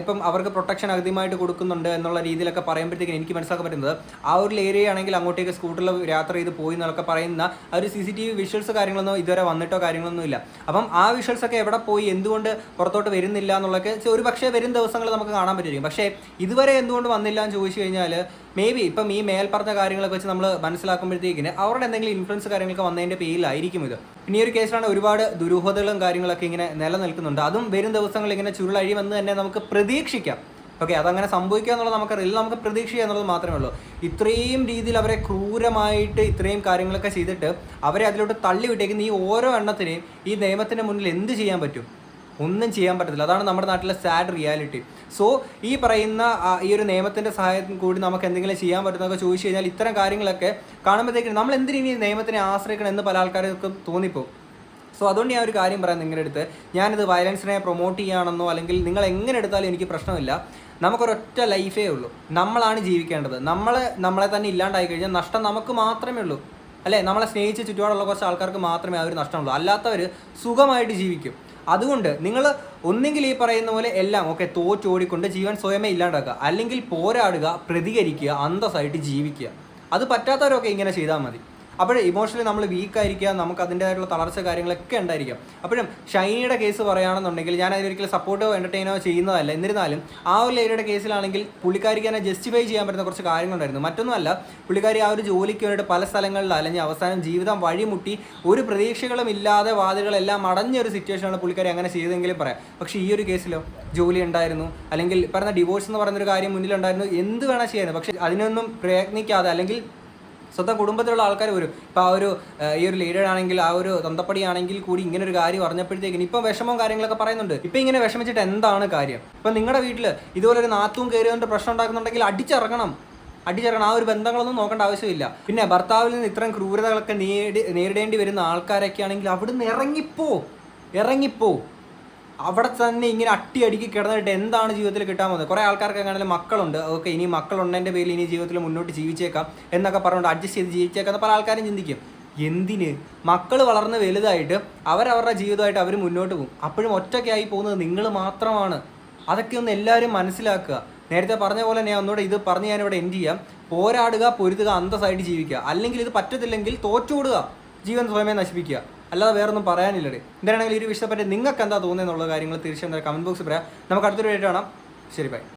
ഇപ്പം അവർക്ക് പ്രൊട്ടക്ഷൻ അധികമായിട്ട് കൊടുക്കുന്നുണ്ട് എന്നുള്ള രീതിയിലൊക്കെ പറയുമ്പോഴത്തേക്കും എനിക്ക് മനസ്സിലാക്കാൻ പറ്റുന്നത് ആ ഒരു ഏരിയ ആണെങ്കിൽ അങ്ങോട്ടേക്ക് സ്കൂട്ടറിൽ യാത്ര ചെയ്ത് പോയി എന്നൊക്കെ പറയുന്ന ആ ഒരു C C T V visuals കാര്യങ്ങളൊന്നും ഇതുവരെ വന്നിട്ടോ കാര്യങ്ങളൊന്നും ഇല്ല. അപ്പം ആ വിഷ്വൽസ് ഒക്കെ എവിടെ പോയി? എന്തുകൊണ്ട് പുറത്തോട്ട് വരുന്നില്ല എന്നുള്ളതൊക്കെ ഒരു പക്ഷേ വരും ദിവസങ്ങൾ നമുക്ക് കാണാൻ പറ്റിയിരിക്കും പക്ഷേ ഇതുവരെ എന്തുകൊണ്ട് വന്നില്ല എന്ന് ചോദിച്ചു കഴിഞ്ഞാൽ മേ ബി ഇപ്പം ഈ മേൽപ്പറഞ്ഞ കാര്യങ്ങളൊക്കെ വെച്ച് നമ്മൾ മനസ്സിലാക്കുമ്പോഴത്തേക്കിന് അവരുടെ എന്തെങ്കിലും ഇൻഫ്ലുവൻസ് കാര്യങ്ങളൊക്കെ വന്നതിന്റെ പേരിലായിരിക്കും ഇത്. പിന്നെ ഈ ഒരു കേസിലാണ് ഒരുപാട് ദുരൂഹതകളും കാര്യങ്ങളൊക്കെ ഇങ്ങനെ നിലനിൽക്കുന്നുണ്ട്. അതും വരും ദിവസങ്ങളിൽ ഇങ്ങനെ ചുരുളഴിയുമെന്ന് തന്നെ നമുക്ക് പ്രതീക്ഷിക്കാം. ഓക്കെ അതങ്ങനെ സംഭവിക്കുക എന്നുള്ളത് നമുക്കറിയില്ല നമുക്ക് പ്രതീക്ഷിക്കുക എന്നുള്ളത് മാത്രമേ ഉള്ളൂ. ഇത്രയും രീതിയിൽ അവരെ ക്രൂരമായിട്ട് ഇത്രയും കാര്യങ്ങളൊക്കെ ചെയ്തിട്ട് അവരെ അതിലോട്ട് തള്ളിവിട്ടേക്കുന്ന ഈ ഓരോ എണ്ണത്തിനെയും ഈ നിയമത്തിന്റെ മുന്നിൽ എന്ത് ചെയ്യാൻ പറ്റും? ഒന്നും ചെയ്യാൻ പറ്റത്തില്ല. അതാണ് നമ്മുടെ നാട്ടിലെ സാഡ് റിയാലിറ്റി സോ ഈ പറയുന്ന ഈ ഒരു നിയമത്തിന്റെ സഹായം കൂടി നമുക്ക് എന്തെങ്കിലും ചെയ്യാൻ പറ്റുന്നതൊക്കെ ചോദിച്ചു കഴിഞ്ഞാൽ ഇത്തരം കാര്യങ്ങളൊക്കെ കാണുമ്പോഴത്തേക്കും നമ്മൾ എന്തിനും ഈ നിയമത്തിനെ ആശ്രയിക്കണം എന്ന് പല ആൾക്കാർക്കും തോന്നിപ്പോ സോ അതുകൊണ്ട് ഞാൻ ഒരു കാര്യം പറയാം നിങ്ങളുടെ അടുത്ത്. ഞാനിത് വയലൻസിനെ പ്രൊമോട്ട് ചെയ്യുകയാണെന്നോ അല്ലെങ്കിൽ നിങ്ങൾ എങ്ങനെ എടുത്താലും എനിക്ക് പ്രശ്നമില്ല. നമുക്കൊരൊറ്റ ലൈഫേ ഉള്ളൂ. നമ്മളാണ് ജീവിക്കേണ്ടത്. നമ്മൾ നമ്മളെ തന്നെ ഇല്ലാണ്ടായി കഴിഞ്ഞാൽ നഷ്ടം നമുക്ക് മാത്രമേ ഉള്ളൂ. അല്ലേ? നമ്മളെ സ്നേഹിച്ച് ചുറ്റുപാടുള്ള കുറച്ച് ആൾക്കാർക്ക് മാത്രമേ ആ ഒരു നഷ്ടമുള്ളൂ അല്ലാത്തവർ സുഖമായിട്ട് ജീവിക്കും. അതുകൊണ്ട് നിങ്ങൾ ഒന്നെങ്കിൽ ഈ പറയുന്ന പോലെ എല്ലാം ഓക്കെ തോറ്റോടിക്കൊണ്ട് ജീവൻ സ്വയമേ ഇല്ലാണ്ടാക്കുക. അല്ലെങ്കിൽ പോരാടുക പ്രതികരിക്കുക അന്തസ്സായിട്ട് ജീവിക്കുക. അത് പറ്റാത്തവരൊക്കെ ഇങ്ങനെ ചെയ്താൽ മതി. അപ്പോൾ ഇമോഷണലി നമ്മൾ വീക്ക് ആയിരിക്കുക നമുക്ക് അതിന്റെതായിട്ടുള്ള തളർച്ച കാര്യങ്ങളൊക്കെ ഉണ്ടായിരിക്കാം. അപ്പോഴും ഷൈനിയുടെ കേസ് പറയുകയാണെന്നുണ്ടെങ്കിൽ ഞാൻ അതിലൊരിക്കലും സപ്പോർട്ടോ എന്റർടൈനോ ചെയ്യുന്നതല്ല. എന്നിരുന്നാലും ആ ഒരു ലേഡിയുടെ കേസിലാണെങ്കിൽ പുള്ളിക്കാരിക്ക് തന്നെ ജസ്റ്റിഫൈ ചെയ്യാൻ പറ്റുന്ന കുറച്ച് കാര്യങ്ങളുണ്ടായിരുന്നു. മറ്റൊന്നുമല്ല പുള്ളിക്കാരി ആ ഒരു ജോലിക്ക് വേണ്ടിയിട്ട് പല സ്ഥലങ്ങളിൽ അല്ലെങ്കിൽ അവസാനം ജീവിതം വഴിമുട്ടി ഒരു പ്രതീക്ഷകളും ഇല്ലാതെ വാതിലുകളെല്ലാം അടഞ്ഞ ഒരു സിറ്റുവേഷനാണ് പുള്ളിക്കാരി അങ്ങനെ ചെയ്തെങ്കിലും പറയാം. പക്ഷേ ഈ ഒരു കേസിലോ ജോലി ഉണ്ടായിരുന്നു. അല്ലെങ്കിൽ പറഞ്ഞ ഡിവോഴ്സ് എന്ന് പറയുന്ന ഒരു കാര്യം മുന്നിലുണ്ടായിരുന്നു. എന്ത് വേണം ചെയ്യാനും? പക്ഷേ അതിനൊന്നും പ്രയത്നിക്കാതെ അല്ലെങ്കിൽ സ്വന്തം കുടുംബത്തിലുള്ള ആൾക്കാർ വരും. ഇപ്പോൾ ആ ഒരു ഈ ഒരു ലീഡർ ആണെങ്കിൽ ആ ഒരു തന്തപ്പടി ആണെങ്കിൽ കൂടി ഇങ്ങനെ ഒരു കാര്യം അറിഞ്ഞപ്പോഴത്തേക്കിന് ഇപ്പം വിഷമവും കാര്യങ്ങളൊക്കെ പറയുന്നുണ്ട്. ഇപ്പം ഇങ്ങനെ വിഷമിച്ചിട്ട് എന്താണ് കാര്യം? ഇപ്പം നിങ്ങളുടെ വീട്ടിൽ ഇതുപോലെ ഒരു നാത്തും കയറിയതുകൊണ്ട് പ്രശ്നം ഉണ്ടാക്കുന്നുണ്ടെങ്കിൽ അടിച്ചിറങ്ങണം. അടിച്ചിറങ്ങണം. ആ ഒരു ബന്ധങ്ങളൊന്നും നോക്കേണ്ട ആവശ്യമില്ല. പിന്നെ ഭർത്താവിൽ നിന്ന് ഇത്രയും ക്രൂരതകളൊക്കെ നേടി നേരിടേണ്ടി വരുന്ന ആൾക്കാരൊക്കെ ആണെങ്കിൽ അവിടുന്ന് ഇറങ്ങിപ്പോ. ഇറങ്ങിപ്പോ. അവിടെ തന്നെ ഇങ്ങനെ അട്ടി അടുക്കി കിടന്നിട്ട് എന്താണ് ജീവിതത്തിൽ കിട്ടാൻ പോകുന്നത്? കുറേ ആൾക്കാർക്ക് അങ്ങനെ മക്കളുണ്ട്. ഓക്കെ ഇനി മക്കളുണ്ടതിന്റെ പേരിൽ ഇനി ജീവിതത്തിൽ മുന്നോട്ട് ജീവിച്ചേക്കാം എന്നൊക്കെ പറഞ്ഞുകൊണ്ട് അഡ്ജസ്റ്റ് ചെയ്ത് ജീവിച്ചേക്കാം എന്ന് പല ആൾക്കാരും ചിന്തിക്കും. എന്തിന്? മക്കൾ വളർന്ന് വലുതായിട്ട് അവരവരുടെ ജീവിതമായിട്ട് അവർ മുന്നോട്ട് പോകും. അപ്പോഴും ഒറ്റയ്ക്കായി പോകുന്നത് നിങ്ങൾ മാത്രമാണ്. അതൊക്കെ ഒന്ന് എല്ലാവരും മനസ്സിലാക്കുക. നേരത്തെ പറഞ്ഞ പോലെ ഞാൻ ഒന്നുകൂടെ ഇത് പറഞ്ഞ് ഞാനിവിടെ എൻഡ് ചെയ്യാം. പോരാടുക പൊരുതുക അന്തസ്സായിട്ട് ജീവിക്കുക. അല്ലെങ്കിൽ ഇത് പറ്റത്തില്ലെങ്കിൽ തോറ്റുകൂടുക ജീവൻ സ്വയമേ നശിപ്പിക്കുക. അല്ലാതെ വേറൊന്നും പറയാനില്ലടേ. എന്താണെങ്കിൽ ഈ ഒരു വിഷയത്തെ പറ്റി നിങ്ങൾക്ക് എന്താ തോന്നുന്നത് എന്നുള്ള കാര്യങ്ങൾ തീർച്ചയായും കമന്റ് ബോക്സിൽ പറയാം. നമുക്ക് അടുത്തൊരു വീഡിയോ കാണാം. ശരി ബൈ